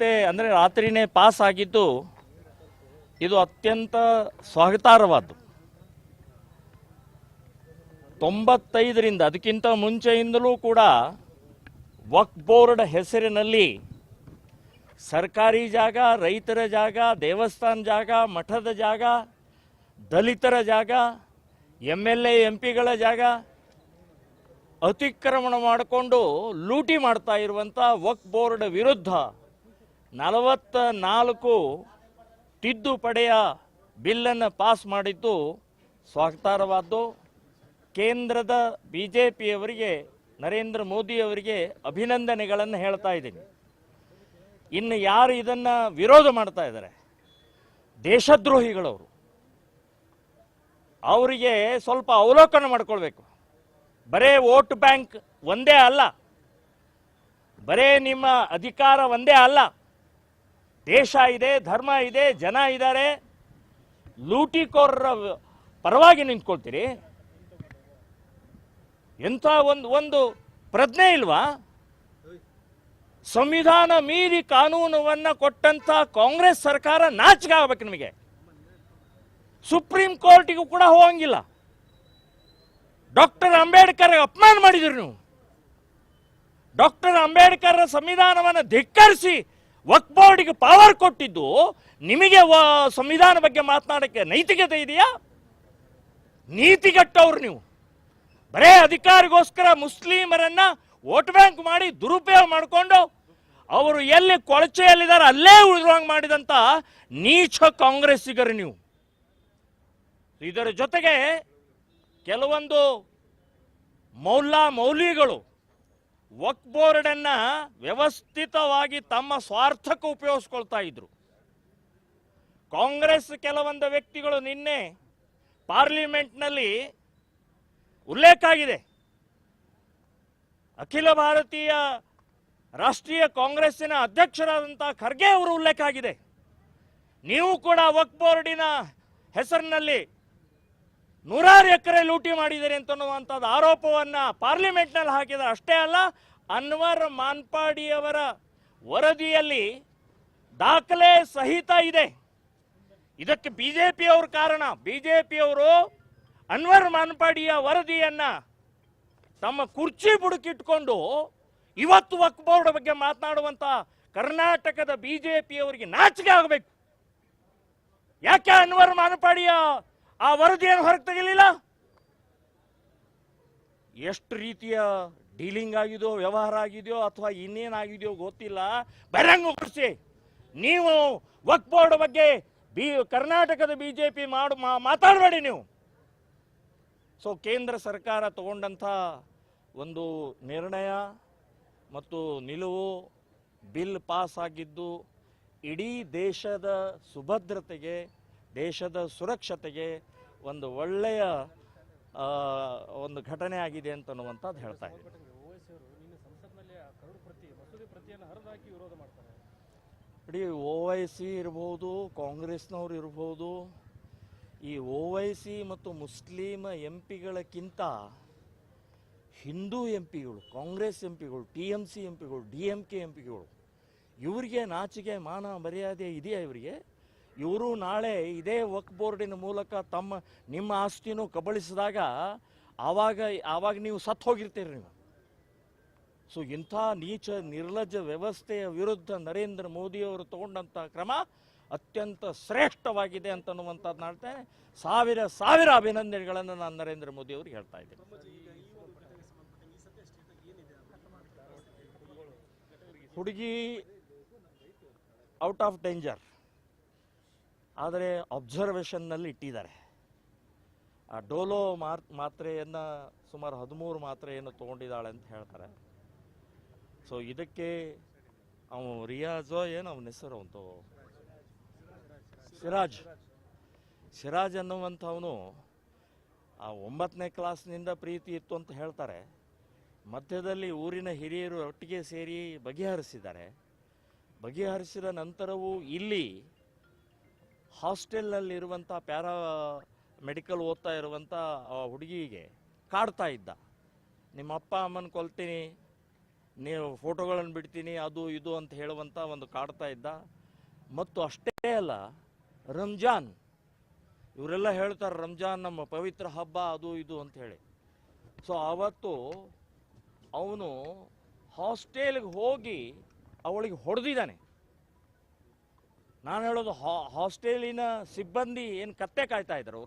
ಅಂದರೆ ರಾತ್ರಿನೇ ಪಾಸ್ ಆಗಿದ್ದು ಇದು ಅತ್ಯಂತ ಸ್ವಾಗತಾರ್ಹವಾದ್ದು. ತೊಂಬತ್ತೈದರಿಂದ ಅದಕ್ಕಿಂತ ಮುಂಚೆಯಿಂದಲೂ ಕೂಡ ವಕ್ ಬೋರ್ಡ್ ಹೆಸರಿನಲ್ಲಿ ಸರ್ಕಾರಿ ಜಾಗ, ರೈತರ ಜಾಗ, ದೇವಸ್ಥಾನ ಜಾಗ, ಮಠದ ಜಾಗ, ದಲಿತರ ಜಾಗ ಎಂ ಎಲ್ ಎ, ಎಂ ಜಾಗ ಅತಿಕ್ರಮಣ ಮಾಡಿಕೊಂಡು ಲೂಟಿ ಮಾಡ್ತಾ ಇರುವಂಥ ವಕ್ ಬೋರ್ಡ್ ವಿರುದ್ಧ ನಲವತ್ತ ನಾಲ್ಕು ತಿದ್ದುಪಡೆಯ ಬಿಲ್ಲನ್ನು ಪಾಸ್ ಮಾಡಿದ್ದು ಸ್ವಾಗತಾರ್ಹವಾದ್ದು. ಕೇಂದ್ರದ ಬಿ ಜೆ ಪಿಯವರಿಗೆ ನರೇಂದ್ರ ಮೋದಿಯವರಿಗೆ ಅಭಿನಂದನೆಗಳನ್ನು ಹೇಳ್ತಾ ಇದ್ದೀನಿ. ಇನ್ನು ಯಾರು ಇದನ್ನು ವಿರೋಧ ಮಾಡ್ತಾ ಇದ್ದಾರೆ? ದೇಶದ್ರೋಹಿಗಳವರು. ಅವರಿಗೆ ಸ್ವಲ್ಪ ಅವಲೋಕನ ಮಾಡ್ಕೊಳ್ಬೇಕು. ಬರೇ ವೋಟ್ ಬ್ಯಾಂಕ್ ಒಂದೇ ಅಲ್ಲ. ಬರೇ ನಿಮ್ಮ ಅಧಿಕಾರ ಒಂದೇ ಅಲ್ಲ. ದೇಶ ಇದೆ, ಧರ್ಮ ಇದೆ, ಜನ ಇದ್ದಾರೆ. ಲೂಟಿಕೋರರ ಪರವಾಗಿ ನಿಂತ್ಕೊಳ್ತೀರಿ. ಎಂಥ ಒಂದು ಒಂದು ಪ್ರಜ್ಞೆ ಇಲ್ವಾ? ಸಂವಿಧಾನ ಮೀರಿ ಕಾನೂನುವನ್ನು ಕೊಟ್ಟಂತ ಕಾಂಗ್ರೆಸ್ ಸರ್ಕಾರ ನಾಚಿಕೆ ಆಗ್ಬೇಕು ನಿಮಗೆ. ಸುಪ್ರೀಂ ಕೋರ್ಟಿಗೂ ಕೂಡ ಹೋಗಂಗಿಲ್ಲ. ಡಾಕ್ಟರ್ ಅಂಬೇಡ್ಕರ್ ಅಪಮಾನ ಮಾಡಿದ್ರು ನೀವು. ಡಾಕ್ಟರ್ ಅಂಬೇಡ್ಕರ್ ಸಂವಿಧಾನವನ್ನು ಧಿಕ್ಕರಿಸಿ ವಕ್ ಬೋರ್ಡಿಗೆ ಪವರ್ ಕೊಟ್ಟಿದ್ದು ನಿಮಗೆ ಸಂವಿಧಾನ ಬಗ್ಗೆ ಮಾತನಾಡಕ್ಕೆ ನೈತಿಕತೆ ಇದೆಯಾ? ನೀತಿಗಟ್ಟವ್ರು ನೀವು. ಬರೇ ಅಧಿಕಾರಿಗೋಸ್ಕರ ಮುಸ್ಲಿಮರನ್ನ ವೋಟ್ ಬ್ಯಾಂಕ್ ಮಾಡಿ ದುರುಪಯೋಗ ಮಾಡಿಕೊಂಡು ಅವರು ಎಲ್ಲಿ ಕೊಳಚೆಯಲ್ಲಿದ್ದಾರೆ ಅಲ್ಲೇ ಉಳಿದಂಗೆ ಮಾಡಿದಂತ ನೀಚ ಕಾಂಗ್ರೆಸ್ಸಿಗರು ನೀವು. ಇದರ ಜೊತೆಗೆ ಕೆಲವೊಂದು ಮೌಲ್ಲಾ ಮೌಲಿಗಳು ವಕ್ ಅನ್ನ ವ್ಯವಸ್ಥಿತವಾಗಿ ತಮ್ಮ ಸ್ವಾರ್ಥಕ್ಕೆ ಉಪಯೋಗಿಸ್ಕೊಳ್ತಾ ಇದ್ರು. ಕಾಂಗ್ರೆಸ್ ಕೆಲವೊಂದು ವ್ಯಕ್ತಿಗಳು ನಿನ್ನೆ ಪಾರ್ಲಿಮೆಂಟ್ನಲ್ಲಿ ಉಲ್ಲೇಖ ಆಗಿದೆ. ಅಖಿಲ ಭಾರತೀಯ ರಾಷ್ಟ್ರೀಯ ಕಾಂಗ್ರೆಸ್ಸಿನ ಅಧ್ಯಕ್ಷರಾದಂಥ ಖರ್ಗೆ ಅವರು ಉಲ್ಲೇಖ ಆಗಿದೆ. ನೀವು ಕೂಡ ವಕ್ ಬೋರ್ಡಿನ ಹೆಸರಿನಲ್ಲಿ ನೂರಾರು ಎಕರೆ ಲೂಟಿ ಮಾಡಿದ್ದಾರೆ ಅಂತನ್ನುವಂಥದ್ದು ಆರೋಪವನ್ನು ಪಾರ್ಲಿಮೆಂಟ್ನಲ್ಲಿ ಹಾಕಿದ ಅಷ್ಟೇ ಅಲ್ಲ, ಅನ್ವರ್ ಮಾನ್ಪಾಡಿಯವರ ವರದಿಯಲ್ಲಿ ದಾಖಲೆ ಸಹಿತ ಇದೆ. ಇದಕ್ಕೆ ಬಿಜೆಪಿಯವರು ಕಾರಣ. ಬಿಜೆಪಿಯವರು ಅನ್ವರ್ ಮಾನ್ಪಾಡಿಯ ವರದಿಯನ್ನ ತಮ್ಮ ಕುರ್ಚಿ ಬುಡುಕಿಟ್ಕೊಂಡು ಇವತ್ತು ವಕ್ ಬೋರ್ಡ್ ಬಗ್ಗೆ ಮಾತನಾಡುವಂತ ಕರ್ನಾಟಕದ ಬಿಜೆಪಿಯವರಿಗೆ ನಾಚಿಕೆ ಆಗಬೇಕು. ಯಾಕೆ ಅನ್ವರ್ ಮಾನಪಾಡಿಯ ಆ ವರದಿಯನ್ನು ಹೊರಗೆ ತೆಗಿಲಿಲ್ಲ. ಎಷ್ಟು ರೀತಿಯ ಡೀಲಿಂಗ್ ಆಗಿದೆಯೋ, ವ್ಯವಹಾರ ಆಗಿದೆಯೋ ಅಥವಾ ಇನ್ನೇನಾಗಿದೆಯೋ ಗೊತ್ತಿಲ್ಲ. ಬಹಿರಂಗಪಡಿಸಿ ನೀವು ವಕ್ ಬೋರ್ಡ್ ಬಗ್ಗೆ ಬಿ, ಕರ್ನಾಟಕದ ಬಿಜೆಪಿ ಮಾಡು, ಮಾ- ಮಾತಾಡಬೇಡಿ ನೀವು. ಸೊ ಕೇಂದ್ರ ಸರ್ಕಾರ ತಗೊಂಡಂಥ ಒಂದು ನಿರ್ಣಯ ಮತ್ತು ನಿಲುವು ಬಿಲ್ ಪಾಸ್ ಆಗಿದ್ದು ಇಡೀ ದೇಶದ ಸುಭದ್ರತೆಗೆ ದೇಶದ ಸುರಕ್ಷತೆಗೆ ಒಂದು ಒಳ್ಳೆಯ ಒಂದು ಘಟನೆ ಆಗಿದೆ ಅಂತ ಅನ್ನುವಂಥದ್ದು ಹೇಳ್ತಾ ಇದ್ದೀನಿ. ನೋಡಿ ಓ ವೈ ಸಿ ಇರ್ಬೋದು, ಕಾಂಗ್ರೆಸ್ನವ್ರು ಇರ್ಬೋದು, ಈ ಒ ವೈ ಸಿ ಮತ್ತು ಮುಸ್ಲಿಂ ಎಂ ಪಿಗಳಕ್ಕಿಂತ ಹಿಂದೂ ಎಂ ಪಿಗಳು, ಕಾಂಗ್ರೆಸ್ ಎಂ ಪಿಗಳು, ಟಿ ಎಂ ಸಿ ಎಂ ಪಿಗಳು, ಡಿ ಎಂ ಕೆ ಎಂ ಪಿಗಳು, ಇವರಿಗೆ ನಾಚಿಕೆ, ಮಾನ, ಮರ್ಯಾದೆ ಇದೆಯಾ ಇವರಿಗೆ? ಇವರು ನಾಳೆ ಇದೇ ವಕ್ ಬೋರ್ಡಿನ ಮೂಲಕ ತಮ್ಮ, ನಿಮ್ಮ ಆಸ್ತಿನೂ ಕಬಳಿಸಿದಾಗ ಆವಾಗ ಆವಾಗ ನೀವು ಸತ್ತು ಹೋಗಿರ್ತೀರಿ ನೀವು. ಸೊ ಇಂಥ ನೀಚ, ನಿರ್ಲಜ್ಜ ವ್ಯವಸ್ಥೆಯ ವಿರುದ್ಧ ನರೇಂದ್ರ ಮೋದಿಯವರು ತಗೊಂಡಂಥ ಕ್ರಮ ಅತ್ಯಂತ ಶ್ರೇಷ್ಠವಾಗಿದೆ ಅಂತನ್ನುವಂಥದ್ದು ನಾಡ್ತೇನೆ ಸಾವಿರ ಸಾವಿರ ಅಭಿನಂದನೆಗಳನ್ನು ನಾನು ನರೇಂದ್ರ ಮೋದಿ ಅವರಿಗೆ ಹೇಳ್ತಾ ಇದ್ದೀನಿ. ಹುಡುಗಿ ಔಟ್ ಆಫ್ ಡೇಂಜರ್. ಆದರೆ ಅಬ್ಸರ್ವೇಷನ್ನಲ್ಲಿ ಇಟ್ಟಿದ್ದಾರೆ. ಆ, ಡೋಲೋ ಮಾತ್ರೆಯನ್ನು ಸುಮಾರು ಹದಿಮೂರು ಮಾತ್ರೆಯನ್ನು ತೊಗೊಂಡಿದ್ದಾಳೆ ಅಂತ ಹೇಳ್ತಾರೆ. ಸೊ ಇದಕ್ಕೆ ಅವನು ರಿಯಾಜೋ ಏನು, ಅವನ ಹೆಸರು ಅವನು ಸಿರಾಜ್. ಸಿರಾಜ್ ಅನ್ನುವಂಥವನು ಆ ಒಂಬತ್ತನೇ ಕ್ಲಾಸ್ನಿಂದ ಪ್ರೀತಿ ಇತ್ತು ಅಂತ ಹೇಳ್ತಾರೆ. ಮಧ್ಯದಲ್ಲಿ ಊರಿನ ಹಿರಿಯರು ಒಟ್ಟಿಗೆ ಸೇರಿ ಬಗೆಹರಿಸಿದ್ದಾರೆ. ಬಗೆಹರಿಸಿದ ನಂತರವೂ ಇಲ್ಲಿ ಹಾಸ್ಟೆಲ್ನಲ್ಲಿರುವಂಥ ಪ್ಯಾರಾ ಮೆಡಿಕಲ್ ಓದ್ತಾ ಇರುವಂಥ ಹುಡುಗಿಗೆ ಕಾಡ್ತಾ ಇದ್ದ. ನಿಮ್ಮ ಅಪ್ಪ ಅಮ್ಮನ ಕೊಲ್ತೀನಿ ನೀವು ಫೋಟೋಗಳನ್ನು ಬಿಡ್ತೀನಿ, ಅದು ಇದು ಅಂತ ಹೇಳುವಂಥ ಒಂದು ಕಾಡ್ತಾ ಇದ್ದ. ಮತ್ತು ಅಷ್ಟೇ ಅಲ್ಲ, ರಂಜಾನ್, ಇವರೆಲ್ಲ ಹೇಳ್ತಾರೆ, ರಂಜಾನ್ ನಮ್ಮ ಪವಿತ್ರ ಹಬ್ಬ, ಅದು ಇದು ಅಂತ ಹೇಳಿ. ಸೊ ಆವತ್ತು ಅವನು ಹಾಸ್ಟೆಲ್ಗೆ ಹೋಗಿ ಅವಳಿಗೆ ಹೊಡೆದಿದ್ದಾನೆ. ನಾನು ಹೇಳೋದು ಹಾಸ್ಟೆಲಿನ ಸಿಬ್ಬಂದಿ ಏನು ಕತ್ತೆ ಕಾಯ್ತಾ ಇದ್ರು ಅವರು?